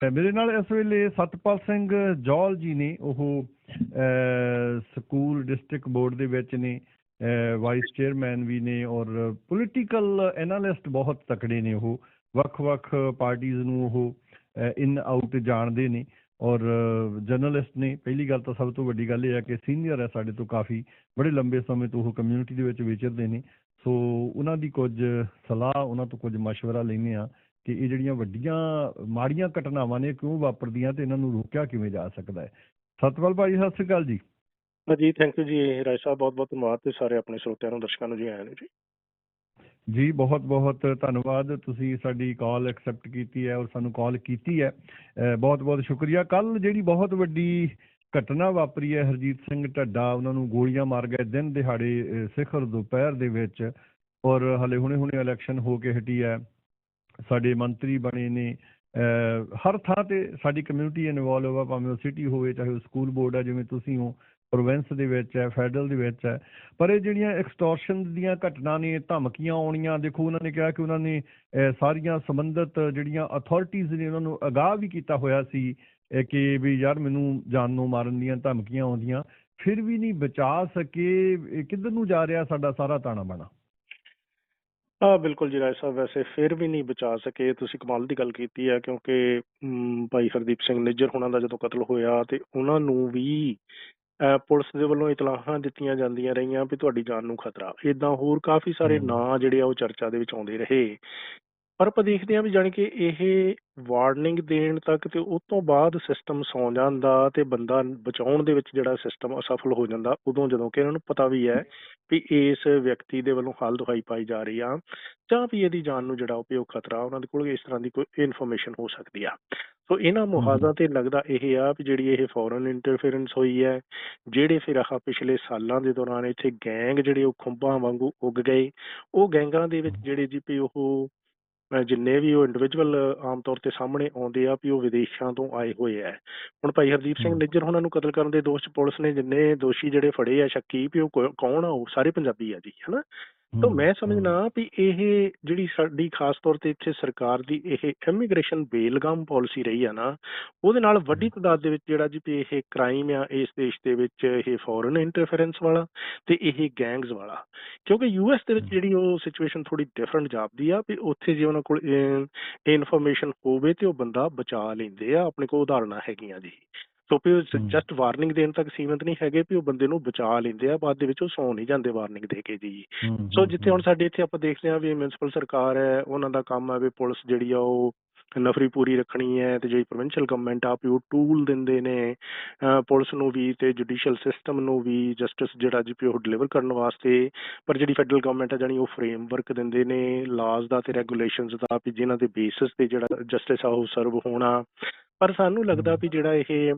ਤੇ ਮੇਰੇ ਨਾਲ ਇਸ ਵੇਲੇ ਸਤਪਾਲ ਸਿੰਘ ਜੌਲ ਜੀ ਨੇ ਉਹ ਅਹ, ਸਕੂਲ ਡਿਸਟ੍ਰਿਕਟ ਬੋਰਡ ਦੇ ਵਿੱਚ ਨੇ ਵਾਈਸ ਚੇਅਰਮੈਨ ਵੀ ਨੇ ਔਰ ਪੋਲੀਟੀਕਲ ਐਨਾਲਿਸਟ ਬਹੁਤ ਤਕੜੇ ਨੇ ਉਹ ਵੱਖ-ਵੱਖ ਪਾਰਟੀਆਂ ਨੂੰ ਉਹ ਇਨ ਆਊਟ ਜਾਣਦੇ ਨੇ ਔਰ ਜਰਨਲਿਸਟ ਨੇ ਪਹਿਲੀ ਗੱਲ ਤਾਂ ਸਭ ਤੋਂ ਵੱਡੀ ਗੱਲ ਇਹ ਹੈ ਕਿ ਸੀਨੀਅਰ ਹੈ ਸਾਡੇ ਤੋਂ ਕਾਫੀ ਬੜੇ ਲੰਬੇ ਸਮੇਂ ਤੋਂ ਉਹ ਕਮਿਊਨਿਟੀ ਦੇ ਵਿੱਚ ਵਿਚਰਦੇ ਨੇ ਸੋ ਉਹਨਾਂ ਦੀ ਕੁਝ ਸਲਾਹ ਉਹਨਾਂ ਤੋਂ ਕੁਝ مشورہ ਲੈਂਦੇ ਆ ਕਿ ਇਹ ਜਿਹੜੀਆਂ ਵੱਡੀਆਂ ਮਾੜੀਆਂ ਘਟਨਾਵਾਂ ਨੇ ਕਿਉਂ ਵਾਪਰਦੀਆਂ ਤੇ ਇਹਨਾਂ ਨੂੰ ਰੋਕਿਆ ਕਿਵੇਂ ਜਾ ਸਕਦਾ ਹੈ? ਸਤਪਾਲ ਭਾਈ ਸਤਿ ਸ੍ਰੀ ਅਕਾਲ ਜੀ। ਜੀ ਥੈਂਕ ਯੂ ਜੀ ਰਾਏ ਸਾਹਿਬ ਬਹੁਤ ਬਹੁਤ ਧੰਨਵਾਦ ਤੇ ਸਾਰੇ ਆਪਣੇ ਸਰੋਤਿਆਂ ਨੂੰ ਦਰਸ਼ਕਾਂ ਨੂੰ ਜੀ ਆਇਆਂ ਨੂੰ ਜੀ। ਜੀ ਬਹੁਤ ਬਹੁਤ ਧੰਨਵਾਦ ਤੁਸੀਂ ਸਾਡੀ ਕਾਲ ਐਕਸੈਪਟ ਕੀਤੀ ਹੈ ਔਰ ਸਾਨੂੰ ਕਾਲ ਕੀਤੀ ਹੈ। ਬਹੁਤ ਬਹੁਤ ਸ਼ੁਕਰੀਆ। ਕੱਲ ਜਿਹੜੀ ਬਹੁਤ ਵੱਡੀ ਘਟਨਾ ਵਾਪਰੀ ਹੈ ਹਰਜੀਤ ਸਿੰਘ ਢੱਡਾ ਉਹਨਾਂ ਨੂੰ ਗੋਲੀਆਂ ਮਾਰ ਗਏ ਦਿਨ ਦਿਹਾੜੇ ਸਿਖਰ ਦੁਪਹਿਰ ਦੇ ਵਿੱਚ ਔਰ ਹਲੇ ਹੁਣੇ ਹੁਣੇ ਇਲੈਕਸ਼ਨ ਹੋ ਕੇ ਹਟੀ ਹੈ। ਸਾਡੇ ਮੰਤਰੀ ਬਣੇ ਨੇ ਹਰ ਥਾਂ ਤੇ ਸਾਡੀ ਕਮਿਊਨਿਟੀ ਇਨਵੋਲਵ ਆ, ਭਾਵੇਂ ਉਹ ਸਿਟੀ ਹੋਵੇ, ਚਾਹੇ ਉਹ ਸਕੂਲ ਬੋਰਡ ਹੈ ਜਿਵੇਂ ਤੁਸੀਂ ਹੋ ਪ੍ਰੋਵਿੰਸ ਦੇ ਵਿੱਚ ਹੈ ਫੈਡਰਲ ਦੇ ਵਿੱਚ ਹੈ, ਪਰ ਇਹ ਜਿਹੜੀਆਂ ਐਕਸਟੋਰਸ਼ਨ ਦੀਆਂ ਘਟਨਾ ਨੇ, ਧਮਕੀਆਂ ਆਉਣੀਆਂ, ਦੇਖੋ ਉਹਨਾਂ ਨੇ ਕਿਹਾ ਕਿ ਉਹਨਾਂ ਨੇ ਸਾਰੀਆਂ ਸੰਬੰਧਿਤ ਜਿਹੜੀਆਂ ਅਥਾਰਟੀਆਂ ਨੇ, ਉਹਨਾਂ ਨੂੰ ਅਗਾਹ ਵੀ ਕੀਤਾ ਹੋਇਆ ਸੀ ਕਿ ਵੀ ਯਾਰ ਮੈਨੂੰ ਜਾਨ ਨੂੰ ਮਾਰਨ ਦੀਆਂ ਧਮਕੀਆਂ ਆਉਂਦੀਆਂ, ਫਿਰ ਵੀ ਨਹੀਂ ਬਚਾ ਸਕੇ ਕਿੱਧਰ ਨੂੰ ਜਾ ਰਿਹਾ ਸਾਡਾ ਸਾਰਾ ਤਾਣਾ ਬਾਣਾ ਆ ਬਿਲਕੁਲ ਜੀ ਰਾਏ ਸਾਹਿਬ ਵੈਸੇ ਫਿਰ ਵੀ ਨਹੀਂ ਬਚਾ ਸਕੇ। ਤੁਸੀਂ ਕਮਾਲ ਦੀ ਗੱਲ ਕੀਤੀ ਹੈ ਕਿਉਂਕਿ ਭਾਈ ਹਰਦੀਪ ਸਿੰਘ ਨਿੱਜਰ ਹੁਣਾਂ ਦਾ ਜਦੋਂ ਕਤਲ ਹੋਇਆ ਤੇ ਉਹਨਾਂ ਨੂੰ ਵੀ ਅਹ, ਪੁਲਿਸ ਦੇ ਵੱਲੋਂ ਇਤਲਾਹਾਂ ਦਿੱਤੀਆਂ ਜਾਂਦੀਆਂ ਰਹੀਆਂ ਵੀ ਤੁਹਾਡੀ ਜਾਨ ਨੂੰ ਖਤਰਾ। ਇਦਾਂ ਹੋਰ ਕਾਫੀ ਸਾਰੇ। ਨਾਂ ਜਿਹੜੇ ਆ ਉਹ ਚਰਚਾ ਦੇ ਵਿੱਚ ਆਉਂਦੇ ਰਹੇ। ਪਰ ਆਪਾਂ ਦੇਖਦੇ ਹਾਂ ਵੀ ਜਾਣੀ ਕਿ ਇਹ ਵਾਰਨਿੰਗ ਦੇਣ ਤੱਕ ਤੇ ਉਸ ਤੋਂ ਬਾਅਦ ਸਿਸਟਮ ਸੌ ਜਾਂਦਾ ਤੇ ਬੰਦਾ ਬਚਾਉਣ ਦੇ ਵਿੱਚ ਜਿਹੜਾ ਸਿਸਟਮ ਅਸਫਲ ਹੋ ਜਾਂਦਾ ਉਦੋਂ ਜਦੋਂ ਕਿ ਇਹਨਾਂ ਨੂੰ ਪਤਾ ਵੀ ਹੈ ਵੀ ਇਸ ਵਿਅਕਤੀ ਦੇ ਵੱਲੋਂ ਹਾਲ ਦੁਹਾਈ ਪਾਈ ਜਾ ਰਹੀ ਆ ਜਾਂ ਵੀ ਇਹਦੀ ਜਾਨ ਨੂੰ ਜਿਹੜਾ ਉਹ ਖਤਰਾ ਉਹਨਾਂ ਦੇ ਕੋਲ ਇਸ ਤਰ੍ਹਾਂ ਦੀ ਕੋਈ ਇਨਫੋਰਮੇਸ਼ਨ ਹੋ ਸਕਦੀ ਆ। ਸੋ ਇਹਨਾਂ ਮੁਹਾਜ਼ਾ ਤੇ ਲੱਗਦਾ ਇਹ ਆ ਵੀ ਜਿਹੜੀ ਇਹ ਫੋਰਨ ਇੰਟਰਫੇਰੈਂਸ ਹੋਈ ਹੈ ਜਿਹੜੇ ਫਿਰ ਆਹ ਪਿਛਲੇ ਸਾਲਾਂ ਦੇ ਦੌਰਾਨ ਇੱਥੇ ਗੈਂਗ ਜਿਹੜੇ ਉਹ ਖੁੰਬਾਂ ਵਾਂਗੂ ਉੱਗ ਗਏ ਉਹ ਗੈਂਗਾਂ ਦੇ ਵਿੱਚ ਜਿਹੜੇ ਜੀ ਵੀ ਉਹ ਜਿੰਨੇ ਵੀ ਉਹ ਇੰਡੀਵਿਜੂਅਲ ਆਮ ਤੌਰ ਤੇ ਸਾਹਮਣੇ ਆਉਂਦੇ ਆ ਵੀ ਉਹ ਵਿਦੇਸ਼ਾਂ ਤੋਂ ਆਏ ਹੋਏ ਆ। ਹੁਣ ਭਾਈ ਹਰਦੀਪ ਸਿੰਘ। ਨਿੱਜਰ ਉਹਨਾਂ ਨੂੰ ਕਤਲ ਕਰਨ ਦੇ ਦੋਸ਼ 'ਚ ਪੁਲਿਸ ਨੇ ਜਿੰਨੇ ਦੋਸ਼ੀ ਜਿਹੜੇ ਫੜੇ ਆ ਸ਼ੱਕੀ ਵੀ ਉਹ ਕੌਣ ਆ ਉਹ? ਸਾਰੇ ਪੰਜਾਬੀ ਆ ਜੀ ਹਨਾ? ਤਾਂ ਮੈਂ ਸਮਝਣਾ ਵੀ ਇਹ ਜਿਹੜੀ ਸਾਡੀ ਖਾਸ ਤੌਰ ਤੇ ਇੱਥੇ ਸਰਕਾਰ ਦੀ ਇਹ ਇਮੀਗ੍ਰੇਸ਼ਨ ਬੇਲਗਾਮ ਪਾਲਿਸੀ ਰਹੀ ਆ ਨਾ ਉਹਦੇ ਨਾਲ ਵੱਡੀ ਤਾਦਾਦ ਦੇ ਵਿੱਚ ਜਿਹੜਾ ਜੀ ਵੀ ਇਹ ਕ੍ਰਾਈਮ ਆ ਇਸ ਦੇਸ਼ ਦੇ ਵਿੱਚ ਇਹ ਫੋਰਨ ਇੰਟਰਫੇਰੈਂਸ ਵਾਲਾ ਤੇ ਇਹ ਗੈਂਗਸ ਵਾਲਾ। ਕਿਉਂਕਿ ਯੂਐਸ ਦੇ ਵਿੱਚ ਜਿਹੜੀ ਉਹ ਸਿਚੁਏਸ਼ਨ ਥੋੜੀ ਡਿਫਰੈਂਟ ਜਾਪਦੀ ਆ ਵੀ ਉੱਥੇ ਜੇ ਉਹਨਾਂ ਕੋਲ ਇਨਫੋਰਮੇਸ਼ਨ ਹੋਵੇ ਤੇ ਉਹ ਬੰਦਾ ਬਚਾ ਲੈਂਦੇ ਆ ਆਪਣੇ ਕੋਲ ਉਦਾਹਰਨਾਂ ਹੈਗੀਆਂ ਜੀ। ਸੋ ਵੀ। ਜਸਟ ਵਾਰਨਿੰਗ ਦੇਣ ਤੱਕ ਸੀਮਿਤ ਨਹੀਂ ਹੈਗੇ ਵੀ ਉਹ ਬੰਦੇ ਨੂੰ ਬਚਾ ਲੈਂਦੇ ਆ ਬਾਅਦ ਦੇ ਵਿੱਚ ਉਹ ਸੌ ਨਹੀਂ ਜਾਂਦੇ ਵਾਰਨਿੰਗ ਦੇ ਕੇ ਜੀ। ਸੋ ਜਿੱਥੇ ਹੁਣ ਸਾਡੇ ਇੱਥੇ ਆਪਾਂ ਦੇਖਦੇ ਹਾਂ ਵੀ ਮਿਊਨਿਸਪਲ ਸਰਕਾਰ ਹੈ ਉਹਨਾਂ ਦਾ ਕੰਮ ਹੈ ਵੀ ਪੁਲਿਸ ਜਿਹੜੀ ਆ ਉਹ ਨਫਰੀ ਪੂਰੀ ਰੱਖਣੀ ਹੈ ਤੇ ਜਿਹੜੀ ਪ੍ਰੋਵਿੰਸ਼ੀਅਲ ਗਵਰਨਮੈਂਟ ਆ ਉਹ ਟੂਲ ਦਿੰਦੇ ਨੇ ਪੁਲਿਸ ਨੂੰ ਵੀ ਤੇ ਜੁਡੀਸ਼ੀਅਲ ਸਿਸਟਮ ਨੂੰ ਵੀ ਜਸਟਿਸ ਜਿਹੜਾ ਜੀ ਉਹ ਡਿਲੀਵਰ ਕਰਨ ਵਾਸਤੇ। ਪਰ ਜਿਹੜੀ ਫੈਡਰਲ ਗਵਰਨਮੈਂਟ ਹੈ ਜਾਨੀ ਉਹ ਫਰੇਮਵਰਕ ਦਿੰਦੇ ਨੇ ਲਾਜ਼ ਦਾ ਤੇ ਰੈਗੂਲੇਸ਼ਨਸ ਦਾ ਵੀ ਜਿਨ੍ਹਾਂ ਦੇ ਬੇਸਿਸ ਤੇ ਜਿਹੜਾ ਜਸਟਿਸ ਆ ਉਹ ਸਰਵ ਹੋਣਾ। ਪਰ ਸਾਨੂੰ ਲੱਗਦਾ ਵੀ ਜਿਹੜਾ ਇਹ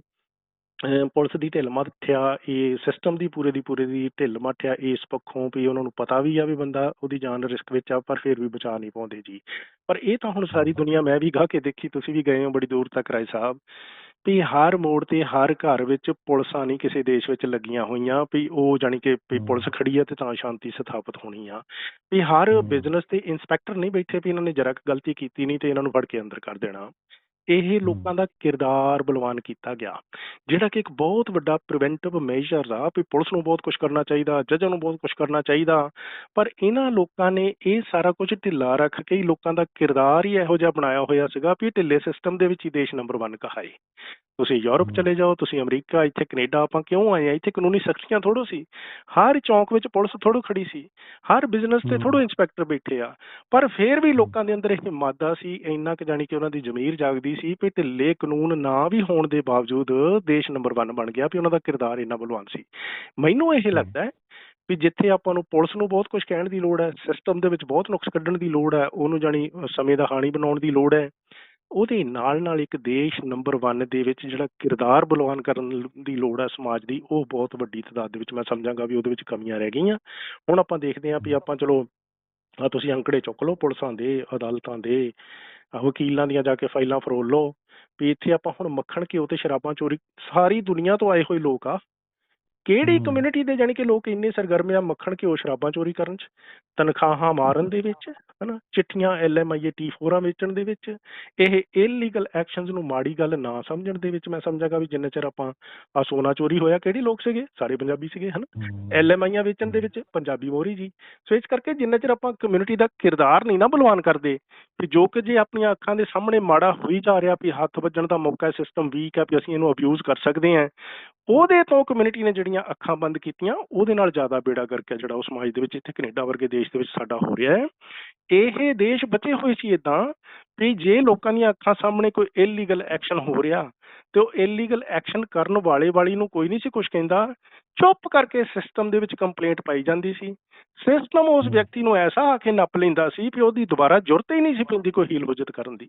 ਪੁਲਿਸ ਦੀ ਢਿੱਲ ਮੱਠਿਆ ਇਹ ਸਿਸਟਮ ਦੀ ਪੂਰੇ ਦੀ ਪੂਰੇ ਦੀ ਢਿੱਲ ਮੱਠਿਆ ਇਸ ਪੱਖੋਂ ਵੀ ਉਹਨਾਂ ਨੂੰ ਪਤਾ ਵੀ ਆ ਵੀ ਬੰਦਾ ਉਹਦੀ ਜਾਨ ਰਿਸਕ ਵਿੱਚ ਆ ਪਰ ਫਿਰ ਵੀ ਬਚਾ ਨਹੀਂ ਪਾਉਂਦੇ ਜੀ ਪਰ ਇਹ ਤਾਂ ਹੁਣ ਸਾਰੀ ਦੁਨੀਆ ਮੈਂ ਵੀ ਗਾ ਕੇ ਦੇਖੀ ਤੁਸੀਂ ਵੀ ਗਏ ਹੋ ਬੜੀ ਦੂਰ ਤੱਕ ਰਾਏ ਸਾਹਿਬ ਵੀ ਹਰ ਮੋੜ ਤੇ ਹਰ ਘਰ ਵਿੱਚ ਪੁਲਿਸਾਂ ਨਹੀਂ ਕਿਸੇ ਦੇਸ਼ ਵਿੱਚ ਲੱਗੀਆਂ ਹੋਈਆਂ ਵੀ ਉਹ ਜਾਣੀ ਕਿ ਵੀ। ਪੁਲਿਸ ਖੜੀ ਆ ਤੇ ਤਾਂ ਸ਼ਾਂਤੀ ਸਥਾਪਿਤ ਹੋਣੀ ਆ ਵੀ ਹਰ। ਬਿਜ਼ਨਸ ਤੇ ਇਨਸਪੈਕਟਰ ਨਹੀਂ ਬੈਠੇ ਵੀ ਇਹਨਾਂ ਨੇ ਜਰਾ ਕੁ ਗਲਤੀ ਕੀਤੀ ਨਹੀਂ ਤੇ ਇਹਨਾਂ ਨੂੰ ਫੜ ਕੇ ਅੰਦਰ ਕਰ ਦੇਣਾ ਇਹ ਲੋਕਾਂ ਦਾ ਕਿਰਦਾਰ ਬਲਵਾਨ ਕੀਤਾ ਗਿਆ ਜਿਹੜਾ ਕਿ ਇੱਕ ਬਹੁਤ ਵੱਡਾ ਪ੍ਰੀਵੈਂਟਿਵ ਮੈਜਰ ਆ ਵੀ ਪੁਲਿਸ ਨੂੰ ਬਹੁਤ ਕੁਝ ਕਰਨਾ ਚਾਹੀਦਾ ਜੱਜਾਂ ਨੂੰ ਬਹੁਤ ਕੁਝ ਕਰਨਾ ਚਾਹੀਦਾ। ਪਰ ਇਹਨਾਂ ਲੋਕਾਂ ਨੇ ਇਹ ਸਾਰਾ ਕੁਝ ਢਿੱਲਾ ਰੱਖ ਕੇ ਹੀ ਲੋਕਾਂ ਦਾ ਕਿਰਦਾਰ ਹੀ ਇਹੋ ਜਿਹਾ ਬਣਾਇਆ ਹੋਇਆ ਸੀਗਾ ਵੀ ਢਿੱਲੇ ਸਿਸਟਮ ਦੇ ਵਿੱਚ ਹੀ ਦੇਸ਼ ਨੰਬਰ 1 ਕਹਾਏ। ਤੁਸੀਂ ਯੂਰਪ। ਚਲੇ ਜਾਓ ਤੁਸੀਂ ਅਮਰੀਕਾ ਇੱਥੇ ਕੈਨੇਡਾ ਆਪਾਂ ਕਿਉਂ ਆਏ ਆ ਇੱਥੇ ਕਾਨੂੰਨੀ ਸਖਤੀਆਂ ਥੋੜੋ ਸੀ। ਹਰ ਚੌਂਕ ਵਿੱਚ ਪੁਲਿਸ ਥੋੜੋ ਖੜੀ ਸੀ। ਹਰ ਬਿਜ਼ਨਸ ਤੇ। ਥੋੜੋ ਇੰਸਪੈਕਟਰ ਬੈਠੇ ਆ। ਪਰ ਫਿਰ ਵੀ ਲੋਕਾਂ ਦੇ ਅੰਦਰ ਇਹ ਮਾਦਾ ਸੀ ਇੰਨਾ ਕਿ ਜਾਣੀ ਕਿ ਉਹਨਾਂ ਦੀ ਜ਼ਮੀਰ ਜਾਗਦੀ ਸੀ ਵੀ ਢਿੱਲੇ ਕਾਨੂੰਨ ਨਾ ਵੀ ਹੋਣ ਦੇ ਬਾਵਜੂਦ ਦੇਸ਼ ਨੰਬਰ 1 ਬਣ ਗਿਆ ਵੀ ਉਹਨਾਂ ਦਾ ਕਿਰਦਾਰ ਇੰਨਾ ਬਲਵਾਨ ਸੀ। ਮੈਨੂੰ ਇਹ ਲੱਗਦਾ ਹੈ ਵੀ ਜਿੱਥੇ ਆਪਾਂ ਨੂੰ ਪੁਲਿਸ ਨੂੰ ਬਹੁਤ ਕੁਝ ਕਹਿਣ ਦੀ ਲੋੜ ਹੈ ਸਿਸਟਮ ਦੇ ਵਿੱਚ ਬਹੁਤ ਨੁਕਸ ਕੱਢਣ ਦੀ ਲੋੜ ਹੈ ਉਹਨੂੰ ਜਾਣੀ ਸਮੇਂ ਦਾ ਹਾਣੀ ਬਣਾਉਣ ਦੀ ਲੋੜ ਹੈ ਉਹਦੇ ਨਾਲ ਨਾਲ ਇੱਕ ਦੇਸ਼ ਨੰਬਰ 1 ਦੇ ਵਿੱਚ ਜਿਹੜਾ ਕਿਰਦਾਰ ਬਲਵਾਨ ਕਰਨ ਦੀ ਲੋੜ ਹੈ ਸਮਾਜ ਦੀ ਉਹ ਬਹੁਤ ਵੱਡੀ ਤਾਦਾਦ ਦੇ ਵਿੱਚ ਮੈਂ ਸਮਝਾਂਗਾ ਵੀ ਉਹਦੇ ਵਿੱਚ ਕਮੀਆਂ ਰਹਿ ਗਈਆਂ। ਹੁਣ ਆਪਾਂ ਦੇਖਦੇ ਹਾਂ ਵੀ ਆਪਾਂ ਚਲੋ ਆ ਤੁਸੀਂ ਅੰਕੜੇ ਚੁੱਕ ਲਓ ਪੁਲਿਸਾਂ ਦੇ ਅਦਾਲਤਾਂ ਦੇ ਵਕੀਲਾਂ ਦੀਆਂ ਜਾ ਕੇ ਫਾਈਲਾਂ ਫਰੋਲ ਲਓ ਵੀ ਇੱਥੇ ਆਪਾਂ ਹੁਣ ਮੱਖਣ ਘਿਓ ਤੇ ਸ਼ਰਾਬਾਂ ਚੋਰੀ ਸਾਰੀ ਦੁਨੀਆ ਤੋਂ ਆਏ ਹੋਏ ਲੋਕ ਆ। ਕਿਹੜੀ। ਕਮਿਊਨਿਟੀ ਦੇ ਜਾਣੀ ਕਿ ਲੋਕ ਇੰਨੇ ਸਰਗਰਮ ਆ ਮੱਖਣ ਘਿਓ ਸ਼ਰਾਬਾਂ ਚੋਰੀ ਕਰਨ ਚ? ਤਨਖਾਹਾਂ ਮਾਰਨ ਦੇ ਵਿੱਚ? ਹਨਾ ਚਿੱਠੀਆਂ ਐਲਐਮਆਈਏ ਟੀ4 ਵੇਚਣ ਦੇ ਵਿੱਚ ਇਹ ਇਲੀਗਲ ਐਕਸ਼ਨਸ ਨੂੰ ਮਾੜੀ ਗੱਲ ਨਾ ਸਮਝਣ ਦੇ ਵਿੱਚ ਮੈਂ ਸਮਝਾਂਗਾ ਵੀ ਜਿੰਨੇ ਚਿਰ ਆਪਾਂ ਆ ਸੋਨਾ ਚੋਰੀ ਹੋਇਆ ਕਿਹੜੇ ਲੋਕ ਸੀਗੇ? ਸਾਰੇ ਪੰਜਾਬੀ ਸੀਗੇ ਹਨਾ? ਐਲਐਮਆਈਆਂ ਵੇਚਣ ਦੇ ਵਿੱਚ ਪੰਜਾਬੀ ਮੋਹਰੀ ਜੀ। ਸੋ ਇਸ ਕਰਕੇ ਜਿੰਨਾ ਚਿਰ ਆਪਾਂ ਕਮਿਊਨਿਟੀ ਦਾ ਕਿਰਦਾਰ ਨਹੀਂ ਨਾ ਬਲਵਾਨ ਕਰਦੇ ਕਿ ਜੋ ਕਿ ਜੇ ਆਪਣੀਆਂ ਅੱਖਾਂ ਦੇ ਸਾਹਮਣੇ ਮਾੜਾ ਹੋਈ ਜਾ ਰਿਹਾ ਵੀ ਹੱਥ ਵੱਜਣ ਦਾ ਮੌਕਾ ਸਿਸਟਮ ਵੀਕ ਹੈ ਵੀ ਅਸੀਂ ਇਹਨੂੰ ਅਬਿਊਜ਼ ਕਰ ਸਕਦੇ ਹਾਂ ਉਹਦੇ ਤੋਂ ਕਮਿਊਨਿਟੀ ਨੇ ਜਿਹੜੀਆਂ ਅੱਖਾਂ ਬੰਦ ਕੀਤੀਆਂ ਉਹਦੇ ਨਾਲ ਜ਼ਿਆਦਾ ਬੇੜਾ ਕਰਕੇ ਜਿਹੜਾ ਉਹ ਸਮਾਜ ਦੇ ਵਿੱਚ ਇੱਥੇ ਕੈਨੇਡਾ ਵਰਗੇ ਦੇਸ਼ ਦੇ ਵਿੱਚ ਸਾਡਾ ਹੋ ਰਿਹਾ ਹੈ। ਇਹ ਦੇਸ਼ ਬਚੇ ਹੋਏ ਸੀ ਇਦਾਂ ਵੀ ਜੇ ਲੋਕਾਂ ਦੀਆਂ ਅੱਖਾਂ ਸਾਹਮਣੇ ਕੋਈ ਇਲੀਗਲ ਐਕਸ਼ਨ ਹੋ ਰਿਹਾ ਤੇ ਉਹ ਇਲੀਗਲ ਐਕਸ਼ਨ ਕਰਨ ਵਾਲੇ ਵਾਲੀ ਨੂੰ ਕੋਈ ਨਹੀਂ ਸੀ ਕੁਝ ਕਹਿੰਦਾ ਚੁੱਪ ਕਰਕੇ ਸਿਸਟਮ ਦੇ ਵਿੱਚ ਕੰਪਲੇਂਟ ਪਾਈ ਜਾਂਦੀ ਸੀ। ਸਿਸਟਮ ਉਸ। ਵਿਅਕਤੀ ਨੂੰ ਐਸਾ ਆ ਕੇ ਨੱਪ ਲੈਂਦਾ ਸੀ ਵੀ ਉਹਦੀ ਦੁਬਾਰਾ ਜ਼ਰੂਰਤ ਹੀ ਨਹੀਂ ਸੀ ਪੈਂਦੀ ਕੋਈ ਹੀਲ ਹੁਜਤ ਕਰਨ ਦੀ।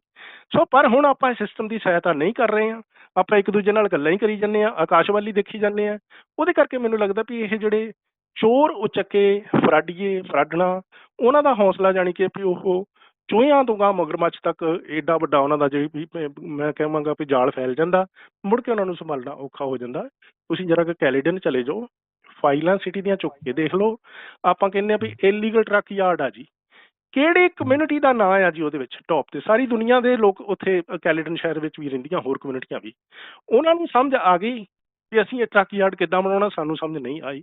ਸੋ ਪਰ ਹੁਣ ਆਪਾਂ ਸਿਸਟਮ ਦੀ ਸਹਾਇਤਾ ਨਹੀਂ ਕਰ ਰਹੇ ਹਾਂ। ਆਪਾਂ ਇੱਕ ਦੂਜੇ ਨਾਲ ਗੱਲਾਂ ਹੀ ਕਰੀ ਜਾਂਦੇ ਆ ਆਕਾਸ਼ਵਾਲੀ ਦੇਖੀ ਜਾਂਦੇ ਆ ਉਹਦੇ ਕਰਕੇ ਮੈਨੂੰ ਲੱਗਦਾ ਵੀ ਇਹ ਜਿਹੜੇ ਚੋਰ ਉਚੱਕੇ ਫਰਾਡੀਏ, ਫਰਾਡਣਾ, ਉਹਨਾਂ ਦਾ ਹੌਸਲਾ ਜਾਣੀ ਕਿ ਵੀ ਉਹ ਚੂਹਿਆਂ ਤੋਂ ਗਾਂ ਮਗਰਮੱਛ ਤੱਕ ਏਡਾ ਵੱਡਾ ਉਹਨਾਂ ਦਾ ਜਿਹੜੀ ਵੀ ਮੈਂ ਕਹਾਂਗਾ ਵੀ ਜਾਲ ਫੈਲ ਜਾਂਦਾ, ਮੁੜ ਕੇ ਉਹਨਾਂ ਨੂੰ ਸੰਭਾਲਣਾ ਔਖਾ ਹੋ ਜਾਂਦਾ। ਤੁਸੀਂ ਜਰਾ ਕਿ ਕੈਲੀਡਨ ਚਲੇ ਜਾਓ, ਫਾਈਲਾਂ ਸਿਟੀ ਦੀਆਂ ਚੁੱਕ ਕੇ ਦੇਖ ਲਓ। ਆਪਾਂ ਕਹਿੰਦੇ ਆ ਵੀ ਇਲੀਗਲ ਟਰੱਕ ਯਾਰਡ ਆ ਜੀ। ਕਿਹੜੇ ਕਮਿਊਨਿਟੀ ਦਾ ਨਾਂ ਆ ਜੀ ਉਹਦੇ ਵਿੱਚ ਟੌਪ ਤੇ? ਸਾਰੀ ਦੁਨੀਆ ਦੇ ਲੋਕ ਉੱਥੇ ਕੈਲੀਡਨ ਸ਼ਹਿਰ ਵਿੱਚ ਵੀ ਰਹਿੰਦੀਆਂ ਹੋਰ ਕਮਿਊਨਿਟੀਆਂ ਵੀ। ਉਹਨਾਂ ਨੂੰ ਸਮਝ ਆ ਗਈ ਵੀ ਅਸੀਂ ਇਹ ਟਰੱਕ ਯਾਰਡ ਕਿੱਦਾਂ ਬਣਾਉਣਾ, ਸਾਨੂੰ ਸਮਝ ਨਹੀਂ ਆਈ।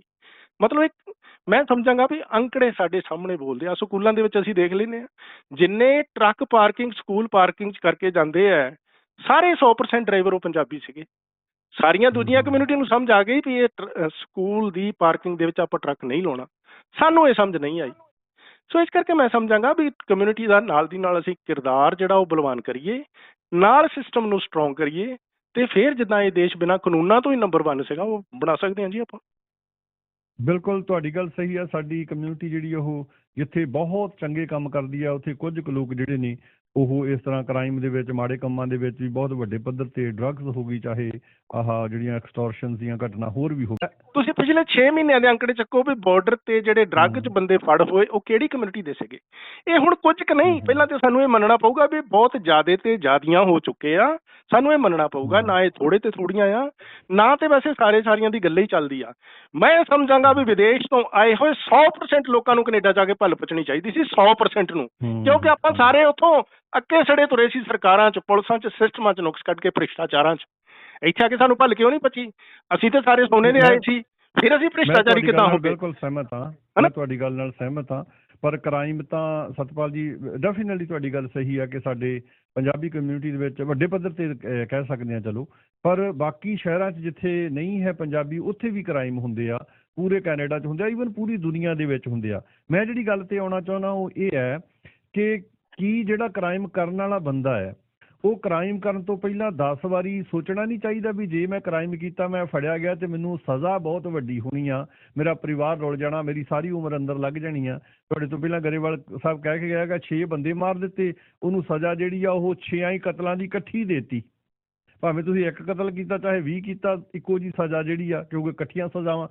ਮਤਲਬ ਇੱਕ ਮੈਂ ਸਮਝਾਂਗਾ ਵੀ ਅੰਕੜੇ ਸਾਡੇ ਸਾਹਮਣੇ ਬੋਲਦੇ ਆ ਸਕੂਲਾਂ ਦੇ ਵਿੱਚ ਅਸੀਂ ਦੇਖ ਲੈਂਦੇ ਆ। ਜਿੰਨੇ ਟਰੱਕ ਪਾਰਕਿੰਗ, ਸਕੂਲ ਪਾਰਕਿੰਗ ਚ ਕਰਕੇ ਜਾਂਦੇ ਆ, ਸਾਰੇ 100% ਡਰਾਈਵਰ ਉਹ ਪੰਜਾਬੀ ਸੀਗੇ। ਸਾਰੀਆਂ ਦੂਜੀਆਂ ਕਮਿਊਨਿਟੀ ਨੂੰ ਸਮਝ ਆ ਗਈ ਵੀ ਇਹ ਟਰ- ਸਕੂਲ ਦੀ ਪਾਰਕਿੰਗ ਦੇ ਵਿੱਚ ਆਪਾਂ ਟਰੱਕ ਨਹੀਂ ਲਾਉਣਾ। ਸਾਨੂੰ ਇਹ ਸਮਝ ਨਹੀਂ ਆਈ। ਸੋ ਇਸ ਕਰਕੇ ਮੈਂ ਸਮਝਾਂਗਾ ਵੀ ਕਮਿਊਨਿਟੀ ਦਾ ਨਾਲ ਦੀ ਨਾਲ ਅਸੀਂ ਕਿਰਦਾਰ ਜਿਹੜਾ ਉਹ ਬਲਵਾਨ ਕਰੀਏ, ਨਾਲ ਸਿਸਟਮ ਨੂੰ ਸਟਰੋਂਗ ਕਰੀਏ ਤੇ ਫਿਰ ਜਿੱਦਾਂ ਇਹ ਦੇਸ਼ ਬਿਨਾਂ ਕਾਨੂੰਨਾਂ ਤੋਂ ਹੀ ਨੰਬਰ 1 ਸੀਗਾ, ਉਹ ਬਣਾ ਸਕਦੇ ਹਾਂ ਜੀ ਆਪਾਂ। ਬਿਲਕੁਲ, ਤੁਹਾਡੀ ਗੱਲ ਸਹੀ ਆ, ਸਾਡੀ ਕਮਿਊਨਿਟੀ ਜਿਹੜੀ ਉਹ ਜਿੱਥੇ ਬਹੁਤ ਚੰਗੇ ਕੰਮ ਕਰਦੀ ਆ, ਉੱਥੇ ਕੁਝ ਕੁ ਲੋਕ ਜਿਹੜੇ ਨੇ ਉਹ ਇਸ ਤਰ੍ਹਾਂ ਕ੍ਰਾਈਮ ਦੇ ਵਿੱਚ ਮਾੜੇ ਕੰਮਾਂ ਦੇ ਵਿੱਚ ਵੀ ਬਹੁਤ ਵੱਡੇ ਪੱਧਰ ਤੇ ਡਰੱਗਸ ਹੋ ਗਈ ਚਾਹੇ ਆਹ ਜਿਹੜੀਆਂ ਐਕਸਟੋਰਸ਼ਨ ਦੀਆਂ ਘਟਨਾ ਹੋਰ ਵੀ ਹੋ ਤੁਸੀਂ ਪਿਛਲੇ 6 ਮਹੀਨਿਆਂ ਦੇ ਅੰਕੜੇ ਚੱਕੋ ਵੀ ਬਾਰਡਰ ਤੇ ਜਿਹੜੇ ਡਰੱਗ 'ਚ। ਬੰਦੇ ਫੜ ਹੋਏ ਉਹ ਕਿਹੜੀ ਕਮਿਊਨਿਟੀ ਦੇ ਸੀਗੇ ਇਹ ਹੁਣ ਕੁਝ ਕੁ ਨਹੀਂ। ਪਹਿਲਾਂ ਤੇ ਸਾਨੂੰ ਇਹ ਮੰਨਣਾ ਪਊਗਾ ਵੀ ਬਹੁਤ ਜ਼ਿਆਦੇ ਤੇ ਜ਼ਿਆਦੀਆਂ ਹੋ ਚੁੱਕੇ ਆ ਸਾਨੂੰ ਇਹ ਮੰਨਣਾ ਪਊਗਾ। ਨਾ ਇਹ ਥੋੜੇ ਤੇ ਥੋੜੀਆਂ ਆ ਨਾ ਤੇ ਵੈਸੇ ਸਾਰੇ ਸਾਰੀਆਂ ਦੀ ਗੱਲ ਹੀ ਚੱਲਦੀ ਆ ਮੈਂ ਸਮਝਾਂਗਾ ਵੀ ਵਿਦੇਸ਼ ਤੋਂ ਆਏ ਹੋਏ 100% ਲੋਕਾਂ ਨੂੰ ਕੈਨੇਡਾ ਜਾ ਕੇ ਭੱਲ ਪਚਣੀ ਚਾਹੀਦੀ ਸੀ 100% ਨੂੰ ਕਿਉਂਕਿ ਆਪਾਂ ਸਾਰੇ ਉੱਥੋਂ ਅੱਕੇ ਸੜੇ ਤੁਰੇ ਸੀ ਸਰਕਾਰਾਂ 'ਚ ਪੁਲਿਸਾਂ 'ਚ ਸਿਸਟਮਾਂ 'ਚ ਨੁਕਸ ਕੱਢ ਕੇ ਭ੍ਰਿਸ਼ਟਾਚਾਰਾਂ 'ਚ। ਇੱਥੇ ਆ ਕੇ ਸਾਨੂੰ ਭੱਲ ਕਿਉਂ ਨਹੀਂ ਪਚੀ? ਅਸੀਂ ਤੇ ਸਾਰੇ ਸੋਨੇ ਦੇ ਆਏ ਸੀ ਫਿਰ ਅਸੀਂ ਭ੍ਰਿਸ਼ਟਾਚਾਰੀ ਕਿੱਦਾਂ ਹੋ ਗਏ ਬਿਲਕੁਲ ਸਹਿਮਤ ਹਾਂ? ਮੈਂ ਤੁਹਾਡੀ ਗੱਲ ਨਾਲ ਸਹਿਮਤ ਹਾਂ ਪਰ ਕ੍ਰਾਈਮ ਤਾਂ ਸਤਪਾਲ ਜੀ ਡੈਫੀਨਿਟਲੀ ਤੁਹਾਡੀ ਗੱਲ ਸਹੀ ਆ ਕਿ ਸਾਡੇ ਪੰਜਾਬੀ ਕਮਿਊਨਿਟੀ ਦੇ ਵਿੱਚ ਵੱਡੇ ਪੱਧਰ ਤੇ ਕਹਿ ਸਕਦੇ ਆ ਚਲੋ ਪਰ ਬਾਕੀ ਸ਼ਹਿਰਾਂ 'ਚ ਜਿੱਥੇ ਨਹੀਂ ਹੈ ਪੰਜਾਬੀ ਉੱਥੇ ਵੀ ਕ੍ਰਾਈਮ ਹੁੰਦੇ ਆ ਪੂਰੇ ਕੈਨੇਡਾ 'ਚ ਹੁੰਦੇ ਆ ਈਵਨ ਪੂਰੀ ਦੁਨੀਆ ਦੇ ਵਿੱਚ ਹੁੰਦੇ ਆ। ਮੈਂ ਜਿਹੜੀ ਗੱਲ ਤੇ ਆਉਣਾ ਚਾਹੁੰਦਾ ਉਹ ਇਹ ਹੈ ਕਿ ਕੀ ਜਿਹੜਾ ਕ੍ਰਾਈਮ ਕਰਨ ਵਾਲਾ ਬੰਦਾ ਹੈ, ਉਹ ਕ੍ਰਾਈਮ ਕਰਨ ਤੋਂ ਪਹਿਲਾਂ 10 ਵਾਰੀ ਸੋਚਣਾ ਨਹੀਂ ਚਾਹੀਦਾ ਵੀ ਜੇ ਮੈਂ ਕ੍ਰਾਈਮ ਕੀਤਾ, ਮੈਂ ਫੜਿਆ ਗਿਆ ਤੇ ਮੈਨੂੰ ਸਜ਼ਾ ਬਹੁਤ ਵੱਡੀ ਹੋਣੀ ਆ, ਮੇਰਾ ਪਰਿਵਾਰ ਰੁਲ ਜਾਣਾ, ਮੇਰੀ ਸਾਰੀ ਉਮਰ ਅੰਦਰ ਲੱਗ ਜਾਣੀ ਆ। ਤੁਹਾਡੇ ਤੋਂ ਪਹਿਲਾਂ ਗਰੇਵਾਲ ਸਾਹਿਬ ਕਹਿ ਕੇ ਗਿਆ ਕਿ 6 ਬੰਦੇ ਮਾਰ ਦਿੱਤੇ, ਉਹਨੂੰ ਸਜ਼ਾ ਜਿਹੜੀ ਆ ਉਹ 6 ਹੀ ਕਤਲਾਂ ਦੀ ਇਕੱਠੀ ਦੇਤੀ। ਭਾਵੇਂ ਤੁਸੀਂ ਇੱਕ ਕਤਲ ਕੀਤਾ, ਚਾਹੇ 20 ਕੀਤਾ, ਇੱਕੋ ਜੀ ਸਜ਼ਾ ਜਿਹੜੀ ਆ, ਕਿਉਂਕਿ ਇਕੱਠੀਆਂ ਸਜ਼ਾਵਾਂ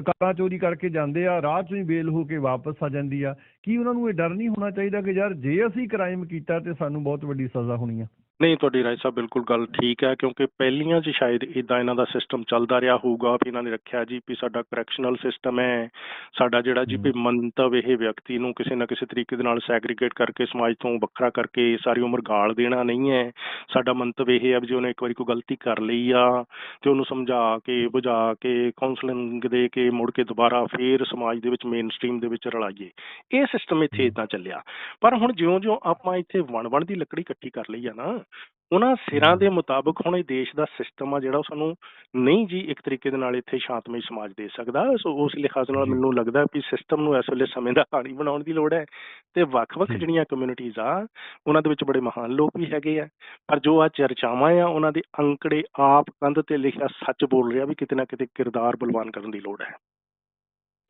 ਕਾਰਾਂ ਚੋਰੀ ਕਰਕੇ ਜਾਂਦੇ ਆ, ਰਾਹ ਚੋਂ ਹੀ ਬੇਲ ਹੋ ਕੇ ਵਾਪਸ ਆ ਜਾਂਦੀ ਆ। ਕੀ ਉਹਨਾਂ ਨੂੰ ਇਹ ਡਰ ਨਹੀਂ ਹੋਣਾ ਚਾਹੀਦਾ ਕਿ ਯਾਰ ਜੇ ਅਸੀਂ ਕ੍ਰਾਈਮ ਕੀਤਾ ਤੇ ਸਾਨੂੰ ਬਹੁਤ ਵੱਡੀ ਸਜ਼ਾ ਹੋਣੀ ਆ? ਨਹੀਂ ਤੁਹਾਡੀ ਰਾਏ ਸਾਹਿਬ ਬਿਲਕੁਲ ਗੱਲ ਠੀਕ ਹੈ ਕਿਉਂਕਿ ਪਹਿਲੀਆਂ 'ਚ ਸ਼ਾਇਦ ਇਦਾਂ ਇਹਨਾਂ ਦਾ ਸਿਸਟਮ ਚੱਲਦਾ ਰਿਹਾ ਹੋਊਗਾ ਵੀ ਇਹਨਾਂ ਨੇ ਰੱਖਿਆ ਜੀ ਵੀ ਸਾਡਾ ਕਰੈਕਸ਼ਨਲ ਸਿਸਟਮ ਹੈ ਸਾਡਾ ਜਿਹੜਾ ਜੀ ਵੀ ਮੰਤਵ ਇਹ ਵਿਅਕਤੀ ਨੂੰ ਕਿਸੇ ਨਾ ਕਿਸੇ ਤਰੀਕੇ ਦੇ ਨਾਲ ਸੈਗਰੀਗੇਟ ਕਰਕੇ ਸਮਾਜ ਤੋਂ ਵੱਖਰਾ ਕਰਕੇ ਸਾਰੀ ਉਮਰ ਗਾਲ ਦੇਣਾ ਨਹੀਂ ਹੈ ਸਾਡਾ ਮੰਤਵ ਇਹ ਹੈ ਵੀ ਜੇ ਉਹਨੇ ਇੱਕ ਵਾਰੀ ਕੋਈ ਗਲਤੀ ਕਰ ਲਈ ਆ ਤੇ ਉਹਨੂੰ ਸਮਝਾ ਕੇ ਬੁਝਾ ਕੇ ਕਾਉਂਸਲਿੰਗ ਦੇ ਕੇ ਮੁੜ ਕੇ ਦੁਬਾਰਾ ਫੇਰ ਸਮਾਜ ਦੇ ਵਿੱਚ ਮੇਨ ਸਟ੍ਰੀਮ ਦੇ ਵਿੱਚ ਰਲਾਈਏ ਇਹ ਸਿਸਟਮ ਇੱਥੇ। ਇਦਾਂ ਚੱਲਿਆ ਪਰ ਹੁਣ ਜਿਉਂ-ਜਿਉਂ ਆਪਾਂ ਇੱਥੇ ਵਣ-ਵਣ ਦੀ ਲੱਕੜੀ ਇਕੱਠੀ ਕਰ ਲਈ ਆ ਨਾ ਉਹਨਾਂ ਸਿਰਾਂ ਦੇ ਮੁਤਾਬਕ ਹੁਣ ਇਹ ਦੇਸ਼ ਦਾ ਸਿਸਟਮ ਆ ਜਿਹੜਾ ਉਹ ਸਾਨੂੰ ਨਹੀਂ ਜੀ ਇੱਕ ਤਰੀਕੇ ਦੇ ਨਾਲ ਇੱਥੇ ਸ਼ਾਂਤਮਈ ਸਮਾਜ ਦੇ ਸਕਦਾ। ਸੋ ਉਸ ਲਿਹਾਜ਼ ਨਾਲ। ਮੈਨੂੰ ਲੱਗਦਾ ਵੀ ਸਿਸਟਮ ਨੂੰ ਇਸ ਵੇਲੇ ਸਮੇਂ ਦਾ ਹਾਣੀ ਬਣਾਉਣ ਦੀ ਲੋੜ ਹੈ ਤੇ ਵੱਖ-ਵੱਖ। ਜਿਹੜੀਆਂ ਕਮਿਊਨਿਟੀਜ਼ ਆ ਉਹਨਾਂ ਦੇ ਵਿੱਚ ਬੜੇ ਮਹਾਨ ਲੋਕ ਵੀ ਹੈਗੇ ਆ। ਪਰ ਜੋ ਆ ਚਰਚਾਵਾਂ ਆ ਉਹਨਾਂ ਦੇ ਅੰਕੜੇ ਆਪ ਕੰਧ ਤੇ ਲਿਖਿਆ ਸੱਚ ਬੋਲ ਰਿਹਾ ਵੀ ਕਿਤੇ ਨਾ ਕਿਤੇ ਕਿਰਦਾਰ ਬਲਵਾਨ ਕਰਨ ਦੀ ਲੋੜ ਹੈ।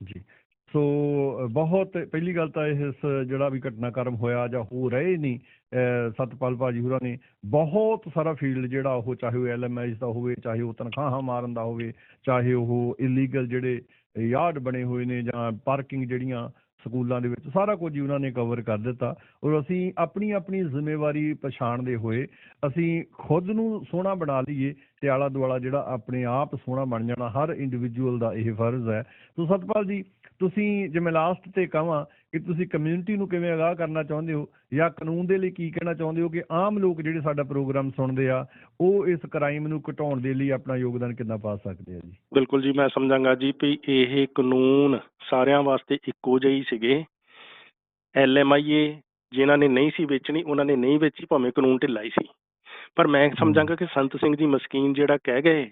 ਜੀ। ਸੋ ਬਹੁਤ ਪਹਿਲੀ ਗੱਲ ਤਾਂ ਇਸ ਜਿਹੜਾ ਵੀ ਘਟਨਾਕ੍ਰਮ ਹੋਇਆ ਜਾਂ ਹੋ ਰਹੇ ਨਹੀਂ ਅ, ਸਤਪਾਲ ਭਾਜੀ ਹੋਰਾਂ ਨੇ ਬਹੁਤ ਸਾਰਾ ਫੀਲਡ ਜਿਹੜਾ ਉਹ ਚਾਹੇ ਉਹ ਐਲਐਮਐਸ ਦਾ ਹੋਵੇ ਚਾਹੇ ਉਹ ਤਨਖਾਹਾਂ ਮਾਰਨ ਦਾ ਹੋਵੇ ਚਾਹੇ ਉਹ ਇਲੀਗਲ ਜਿਹੜੇ ਯਾਰਡ ਬਣੇ ਹੋਏ ਨੇ ਜਾਂ ਪਾਰਕਿੰਗ ਜਿਹੜੀਆਂ ਸਕੂਲਾਂ ਦੇ ਵਿੱਚ ਸਾਰਾ ਕੁਝ ਹੀ ਉਹਨਾਂ ਨੇ ਕਵਰ ਕਰ ਦਿੱਤਾ। ਔਰ ਅਸੀਂ ਆਪਣੀ ਆਪਣੀ ਜ਼ਿੰਮੇਵਾਰੀ ਪਛਾਣਦੇ ਹੋਏ ਅਸੀਂ ਖੁਦ ਨੂੰ ਸੋਹਣਾ ਬਣਾ ਲਈਏ ਤੇ ਆਲਾ ਦੁਆਲਾ ਜਿਹੜਾ ਆਪਣੇ ਆਪ ਸੋਹਣਾ ਬਣ ਜਾਣਾ ਹਰ ਇੰਡੀਵਿਜੂਅਲ ਦਾ ਇਹ ਫਰਜ਼ ਹੈ। ਸੋ ਸਤਪਾਲ ਜੀ ਤੁਸੀਂ ਜਿਵੇਂ ਲਾਸਟ ਤੇ ਕਹਾਂ ਕਿ ਤੁਸੀਂ ਕਮਿਊਨਿਟੀ ਨੂੰ ਕਿਵੇਂ ਅਗਾਹ ਕਰਨਾ ਚਾਹੁੰਦੇ ਹੋ ਜਾਂ ਕਾਨੂੰਨ ਦੇ ਲਈ ਕੀ ਕਹਿਣਾ ਚਾਹੁੰਦੇ ਹੋ ਕਿ ਆਮ ਲੋਕ ਜਿਹੜੇ ਸਾਡਾ ਪ੍ਰੋਗਰਾਮ ਸੁਣਦੇ ਆ ਉਹ ਇਸ ਕ੍ਰਾਈਮ ਨੂੰ ਘਟਾਉਣ ਦੇ ਲਈ ਆਪਣਾ ਯੋਗਦਾਨ ਕਿੰਨਾ ਪਾ ਸਕਦੇ ਆ ਜੀ? ਬਿਲਕੁਲ ਜੀ ਮੈਂ ਸਮਝਾਂਗਾ ਜੀ ਵੀ ਇਹ ਕਾਨੂੰਨ ਸਾਰਿਆਂ ਵਾਸਤੇ ਇੱਕੋ ਜਿਹੇ ਹੀ ਸੀਗੇ। ਐਲਐਮਆਈਏ ਜਿਨ੍ਹਾਂ ਨੇ ਨਹੀਂ ਸੀ ਵੇਚਣੀ ਉਹਨਾਂ ਨੇ ਨਹੀਂ ਵੇਚੀ ਭਾਵੇਂ ਕਾਨੂੰਨ ਢਿੱਲਾ ਹੀ ਸੀ। ਪਰ ਮੈਂ ਸਮਝਾਂਗਾ ਕਿ ਸੰਤ ਸਿੰਘ ਜੀ ਮਸਕੀਨ ਜਿਹੜਾ ਕਹਿ ਗਏ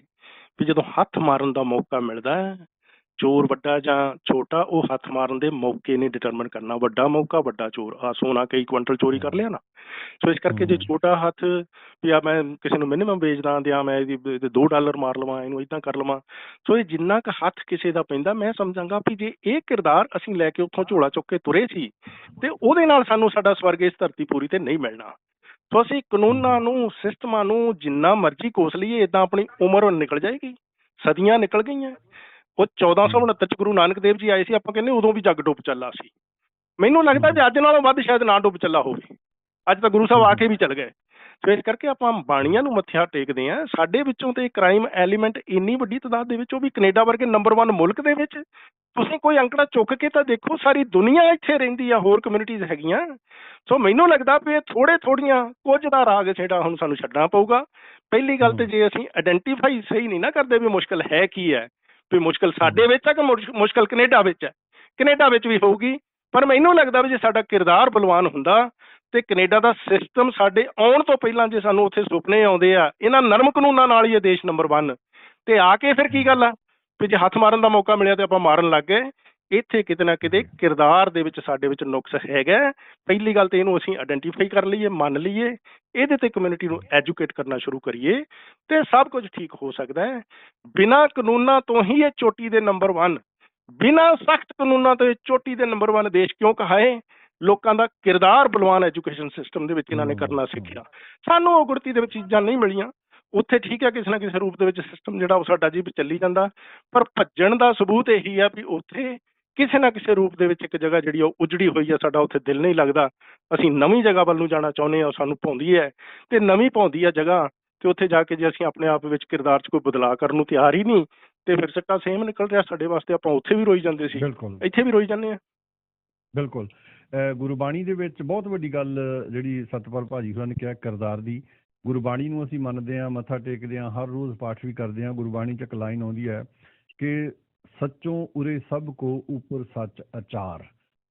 ਵੀ ਜਦੋਂ ਹੱਥ ਮਾਰਨ ਦਾ ਮੌਕਾ ਮਿਲਦਾ ਹੈ ਚੋਰ ਵੱਡਾ ਜਾਂ ਛੋਟਾ ਉਹ ਹੱਥ ਮਾਰਨ ਦੇ ਮੌਕੇ ਨੇ ਡਿਟਰਮਿਨ ਕਰਨਾ। ਵੱਡਾ ਮੌਕਾ ਵੱਡਾ ਚੋਰ। ਆ ਸੋਨਾ ਕਈ ਕੁਇੰਟਲ ਚੋਰੀ ਕਰ ਲਿਆ ਨਾ। ਸੋ ਇਸ ਕਰਕੇ ਜੇ। ਛੋਟਾ ਹੱਥ ਵੀ ਆ ਮੈਂ ਕਿਸੇ ਨੂੰ ਮਿਨੀਮਮ ਵੇਚਦਾ ਦਿਆਂ ਮੈਂ ਇਹਦੀ 2 ਡਾਲਰ ਮਾਰ ਲਵਾਂ ਇਹਨੂੰ ਇਦਾਂ ਕਰ ਲਵਾਂ। ਸੋ ਇਹ ਜਿੰਨਾ ਕੁ ਹੱਥ ਕਿਸੇ ਦਾ ਪੈਂਦਾ ਮੈਂ ਸਮਝਾਂਗਾ ਵੀ ਜੇ ਇਹ ਕਿਰਦਾਰ ਅਸੀਂ ਲੈ ਕੇ ਉੱਥੋਂ ਝੋਲਾ ਚੁੱਕ ਕੇ ਤੁਰੇ ਸੀ ਤੇ ਉਹਦੇ ਨਾਲ ਸਾਨੂੰ ਸਾਡਾ ਸਵਰਗ ਇਸ ਧਰਤੀ ਪੂਰੀ ਤੇ ਨਹੀਂ ਮਿਲਣਾ। ਸੋ ਅਸੀਂ ਕਾਨੂੰਨਾਂ ਨੂੰ ਸਿਸਟਮਾਂ ਨੂੰ ਜਿੰਨਾ ਮਰਜ਼ੀ ਕੋਸ ਲਈਏ ਇਦਾਂ ਆਪਣੀ ਉਮਰ ਨਿਕਲ ਜਾਏਗੀ। ਸਦੀਆਂ ਨਿਕਲ ਗਈਆਂ। ਉਹ 1469 ਚ ਗੁਰੂ ਨਾਨਕ ਦੇਵ ਜੀ ਆਏ ਸੀ ਆਪਾਂ ਕਹਿੰਦੇ ਉਦੋਂ ਵੀ ਜੱਗ ਡੁੱਬ ਚੱਲਾ ਸੀ। ਮੈਨੂੰ ਲੱਗਦਾ ਵੀ ਅੱਜ ਨਾਲੋਂ ਵੱਧ ਸ਼ਾਇਦ ਨਾ ਡੁੱਬ ਚੱਲਾ ਹੋਵੇ। ਅੱਜ ਤਾਂ ਗੁਰੂ ਸਾਹਿਬ ਆ ਕੇ ਵੀ ਚੱਲ ਗਏ। ਸੋ ਇਸ ਕਰਕੇ ਆਪਾਂ ਬਾਣੀਆਂ ਨੂੰ ਮੱਥਿਆ ਟੇਕਦੇ ਆ ਸਾਡੇ ਵਿੱਚੋਂ ਤੇ ਕ੍ਰਾਈਮ ਐਲੀਮੈਂਟ ਇੰਨੀ ਵੱਡੀ ਤਾਦਾਦ ਦੇ ਵਿੱਚ ਉਹ ਵੀ ਕੈਨੇਡਾ ਵਰਗੇ ਨੰਬਰ 1 ਮੁਲਕ ਦੇ ਵਿੱਚ। ਤੁਸੀਂ ਕੋਈ ਅੰਕੜਾ ਚੁੱਕ ਕੇ ਤਾਂ ਦੇਖੋ ਸਾਰੀ ਦੁਨੀਆ ਇੱਥੇ ਰਹਿੰਦੀ ਆ ਹੋਰ ਕਮਿਊਨਿਟੀਆਂ ਹੈਗੀਆਂ। ਸੋ ਮੈਨੂੰ ਲੱਗਦਾ ਵੀ ਇਹ ਥੋੜੇ ਥੋੜੀਆਂ ਕੁਝ ਦਾ ਰਾਗ ਜਿਹੜਾ ਹੁਣ ਸਾਨੂੰ ਛੱਡਣਾ ਪਊਗਾ। ਪਹਿਲੀ ਗੱਲ ਤੇ ਜੇ ਅਸੀਂ ਆਇਡੈਂਟੀਫਾਈ ਸਹੀ ਨਹੀਂ ਨਾ ਕਰਦੇ ਵੀ ਮੁਸ਼ਕਲ ਹੈ ਕੀ ਹੈ ਵੀ ਮੁਸ਼ਕਲ ਸਾਡੇ ਵਿੱਚ ਹੈ ਕਿ ਮੁਸ਼- ਮੁਸ਼ਕਲ ਕੈਨੇਡਾ ਵਿੱਚ ਹੈ ਕੈਨੇਡਾ ਵਿੱਚ ਵੀ ਹੋਊਗੀ ਪਰ ਮੈਨੂੰ ਲੱਗਦਾ ਵੀ ਜੇ ਸਾਡਾ ਕਿਰਦਾਰ ਬਲਵਾਨ ਹੁੰਦਾ ਤੇ ਕੈਨੇਡਾ ਦਾ ਸਿਸਟਮ ਸਾਡੇ ਆਉਣ ਤੋਂ ਪਹਿਲਾਂ ਜੇ ਸਾਨੂੰ ਉੱਥੇ ਸੁਪਨੇ ਆਉਂਦੇ ਆ ਇਹਨਾਂ ਨਰਮ ਕਾਨੂੰਨਾਂ ਨਾਲ ਹੀ ਇਹ ਦੇਸ਼ ਨੰਬਰ 1 ਤੇ ਆ ਕੇ ਫਿਰ ਕੀ ਗੱਲ ਆ? ਵੀ ਜੇ ਹੱਥ ਮਾਰਨ ਦਾ ਮੌਕਾ ਮਿਲਿਆ ਤੇ ਆਪਾਂ ਮਾਰਨ ਲੱਗ ਗਏ। ਇੱਥੇ ਕਿਤੇ ਨਾ ਕਿਤੇ ਕਿਰਦਾਰ ਦੇ ਵਿੱਚ ਸਾਡੇ ਵਿੱਚ ਨੁਕਸ ਹੈਗਾ। ਪਹਿਲੀ ਗੱਲ ਤੇ ਇਹਨੂੰ ਅਸੀਂ ਆਇਡੈਂਟੀਫਾਈ ਕਰ ਲਈਏ ਮੰਨ ਲਈਏ। ਇਹਦੇ ਤੇ ਕਮਿਊਨਿਟੀ ਨੂੰ ਐਜੂਕੇਟ ਕਰਨਾ ਸ਼ੁਰੂ ਕਰੀਏ ਤੇ ਸਭ ਕੁਝ ਠੀਕ ਹੋ ਸਕਦਾ ਹੈ। ਬਿਨਾਂ ਕਾਨੂੰਨਾਂ ਤੋਂ ਹੀ ਇਹ ਚੋਟੀ ਦੇ ਨੰਬਰ 1 ਬਿਨਾਂ ਸਖਤ ਕਾਨੂੰਨਾਂ ਤੋਂ ਇਹ ਚੋਟੀ ਦੇ ਨੰਬਰ 1 ਦੇਸ਼ ਕਿਉਂ ਕਹਾਏ? ਲੋਕਾਂ ਦਾ ਕਿਰਦਾਰ ਬਲਵਾਨ ਐਜੂਕੇਸ਼ਨ ਸਿਸਟਮ ਦੇ ਵਿੱਚ ਇਹਨਾਂ ਨੇ ਕਰਨਾ ਸਿੱਖਿਆ। ਸਾਨੂੰ ਉਹ ਗੁੜਤੀ ਦੇ ਵਿੱਚ ਚੀਜ਼ਾਂ ਨਹੀਂ ਮਿਲੀਆਂ। ਉੱਥੇ ਠੀਕ ਹੈ ਕਿਸੇ ਨਾ ਕਿਸੇ ਰੂਪ ਦੇ ਵਿੱਚ ਸਿਸਟਮ ਜਿਹੜਾ ਉਹ ਸਾਡਾ ਜੀ ਚੱਲੀ ਜਾਂਦਾ। ਪਰ ਭੱਜਣ ਦਾ ਸਬੂਤ ਇਹੀ ਆ ਵੀ ਉੱਥੇ ਕਿਸੇ ਨਾ ਕਿਸੇ ਰੂਪ ਦੇ ਵਿੱਚ ਇੱਕ ਜਗ੍ਹਾ ਜਿਹੜੀ ਉਹ ਉਜੜੀ ਹੋਈ ਆ ਸਾਡਾ ਉੱਥੇ ਦਿਲ ਨਹੀਂ ਲੱਗਦਾ। ਅਸੀਂ ਨਵੀਂ ਜਗ੍ਹਾ ਵੱਲ ਨੂੰ ਜਾਣਾ ਚਾਹੁੰਦੇ ਆ ਉਹ ਸਾਨੂੰ ਪਾਉਂਦੀ ਹੈ ਤੇ ਨਵੀਂ ਪਾਉਂਦੀ ਆ ਜਗ੍ਹਾ ਤੇ ਉੱਥੇ ਜਾ ਕੇ ਜੇ ਅਸੀਂ ਆਪਣੇ ਆਪ ਵਿੱਚ ਕਿਰਦਾਰ 'ਚ ਕੋਈ ਬਦਲਾਅ ਕਰਨ ਨੂੰ ਤਿਆਰ ਹੀ ਨਹੀਂ ਤੇ ਫਿਰ ਸਿੱਟਾ ਸੇਮ ਨਿਕਲ ਰਿਹਾ ਸਾਡੇ ਵਾਸਤੇ ਆਪਾਂ ਉੱਥੇ ਵੀ ਰੋਈ ਜਾਂਦੇ ਸੀ। ਇੱਥੇ ਵੀ ਰੋਈ ਜਾਂਦੇ ਆ। ਬਿਲਕੁਲ। ਗੁਰਬਾਣੀ ਦੇ ਵਿੱਚ ਬਹੁਤ ਵੱਡੀ ਗੱਲ ਜਿਹੜੀ ਸਤਪਾਲ ਭਾਜੀ ਹੋਰਾਂ ਨੇ ਕਿਹਾ ਕਿਰਦਾਰ ਦੀ। ਗੁਰਬਾਣੀ ਨੂੰ ਅਸੀਂ ਮੰਨਦੇ ਹਾਂ ਮੱਥਾ ਟੇਕਦੇ ਹਾਂ ਹਰ ਰੋਜ਼ ਪਾਠ ਵੀ ਕਰਦੇ ਹਾਂ ਗੁਰਬਾਣੀ 'ਚ ਇੱਕ ਲਾਈਨ ਆਉਂਦੀ ਹੈ ਕਿ ਸੱਚੋਂ ਉਰੇ ਸਭ ਕੋ ਉੱਪਰ ਸੱਚ ਅਚਾਰ।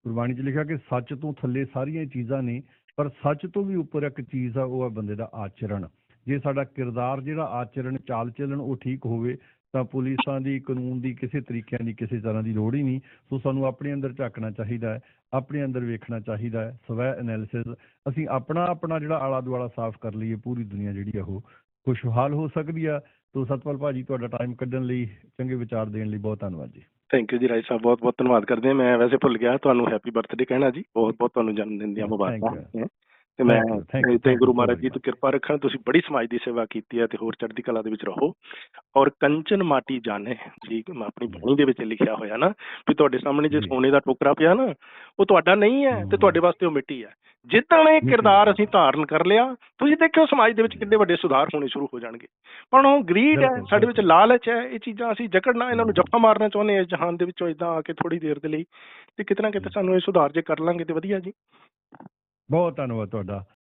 ਗੁਰਬਾਣੀ 'ਚ ਲਿਖਿਆ ਕਿ ਸੱਚ ਤੋਂ ਥੱਲੇ ਸਾਰੀਆਂ ਚੀਜ਼ਾਂ ਨੇ, ਪਰ ਸੱਚ ਤੋਂ ਵੀ ਉੱਪਰ ਇੱਕ ਚੀਜ਼ ਆ, ਉਹ ਹੈ ਬੰਦੇ ਦਾ ਆਚਰਣ। ਜੇ ਸਾਡਾ ਕਿਰਦਾਰ ਜਿਹੜਾ ਆਚਰਣ ਚਾਲ ਚੱਲਣ ਉਹ ਠੀਕ ਹੋਵੇ, ਤਾਂ ਪੁਲਿਸਾਂ ਦੀ, ਕਾਨੂੰਨ ਦੀ, ਕਿਸੇ ਤਰੀਕਿਆਂ ਦੀ, ਕਿਸੇ ਤਰ੍ਹਾਂ ਦੀ ਲੋੜ ਹੀ ਨਹੀਂ। ਸੋ ਸਾਨੂੰ ਆਪਣੇ ਅੰਦਰ ਝਾਕਣਾ ਚਾਹੀਦਾ ਹੈ, ਆਪਣੇ ਅੰਦਰ ਵੇਖਣਾ ਚਾਹੀਦਾ ਹੈ, ਸਵੈ ਐਨਾਲਿਸਿਸ ਅਸੀਂ ਆਪਣਾ ਆਪਣਾ ਜਿਹੜਾ ਆਲਾ ਦੁਆਲਾ ਸਾਫ਼ ਕਰ ਲਈਏ, ਪੂਰੀ ਦੁਨੀਆ ਜਿਹੜੀ ਆ ਉਹ ਖੁਸ਼ਹਾਲ ਹੋ ਸਕਦੀ ਆ। ਤੋ ਸਤਪਾਲ ਭਾਜੀ ਤੁਹਾਡਾ ਟਾਈਮ ਕੱਢਣ ਲਈ ਚੰਗੇ ਵਿਚਾਰ ਦੇਣ ਲਈ ਬਹੁਤ ਧੰਨਵਾਦ ਜੀ। ਥੈਂਕ ਯੂ ਜੀ ਰਾਜ ਸਾਹਿਬ ਬਹੁਤ ਬਹੁਤ ਧੰਨਵਾਦ ਕਰਦੇ ਹਾਂ। ਮੈਂ ਵੈਸੇ ਭੁੱਲ ਗਿਆ ਤੁਹਾਨੂੰ ਹੈਪੀ ਬਰਥਡੇ ਕਹਿਣਾ ਜੀ। ਬਹੁਤ ਬਹੁਤ ਤੁਹਾਨੂੰ ਜਨਮ ਦਿਨ ਦੀਆਂ ਮੁਬਾਰਕਾਂ. ਤੇ ਮੈਂ ਤੇ ਗੁਰੂ ਮਹਾਰਾਜ ਜੀ ਤੋਂ ਕਿਰਪਾ ਰੱਖਣ ਤੁਸੀਂ ਬੜੀ ਸਮਾਜ ਦੀ ਸੇਵਾ ਕੀਤੀ ਹੈ ਤੇ ਹੋਰ ਚੜ੍ਹਦੀ ਕਲਾ ਦੇ ਵਿੱਚ ਰਹੋ ਔਰ ਕੰਚਨ ਮਾਟੀ ਜਾਣੇ ਜੀ ਮੈਂ ਆਪਣੀ ਬਾਣੀ ਦੇ ਵਿੱਚ ਲਿਖਿਆ ਹੋਇਆ ਨਾ ਵੀ ਤੁਹਾਡੇ ਸਾਹਮਣੇ ਜੇ। ਸੋਨੇ ਦਾ ਟੋਕਰਾ ਪਿਆ ਨਾ ਉਹ ਤੁਹਾਡਾ ਨਹੀਂ ਹੈ ਤੇ। ਤੁਹਾਡੇ ਵਾਸਤੇ ਉਹ ਮਿੱਟੀ ਹੈ ਜਿੱਦਣ ਇਹ। ਕਿਰਦਾਰ ਅਸੀਂ ਧਾਰਨ ਕਰ ਲਿਆ ਤੁਸੀਂ ਦੇਖਿਓ ਸਮਾਜ ਦੇ ਵਿੱਚ ਕਿੰਨੇ ਵੱਡੇ ਸੁਧਾਰ ਹੋਣੇ ਸ਼ੁਰੂ ਹੋ ਜਾਣਗੇ ਪਰ ਉਹ ਗਰੀਡ ਹੈ ਸਾਡੇ ਵਿੱਚ। ਲਾਲਚ ਹੈ ਇਹ ਚੀਜ਼ਾਂ ਅਸੀਂ ਜਕੜਨਾ ਇਹਨਾਂ ਨੂੰ ਜੱਫਾ ਮਾਰਨਾ ਚਾਹੁੰਦੇ ਹਾਂ ਇਸ ਜਹਾਨ ਦੇ ਵਿੱਚੋਂ ਇਦਾਂ ਆ ਕੇ ਥੋੜੀ ਦੇਰ ਦੇ ਲਈ ਤੇ ਕਿਤੇ ਨਾ ਕਿਤੇ ਸਾਨੂੰ ਇਹ ਸੁਧਾਰ ਜੇ ਕਰ ਲਾਂਗੇ ਤੇ ਵਧੀਆ ਜੀ ਬਹੁਤ ਧੰਨਵਾਦ ਤੁਹਾਡਾ।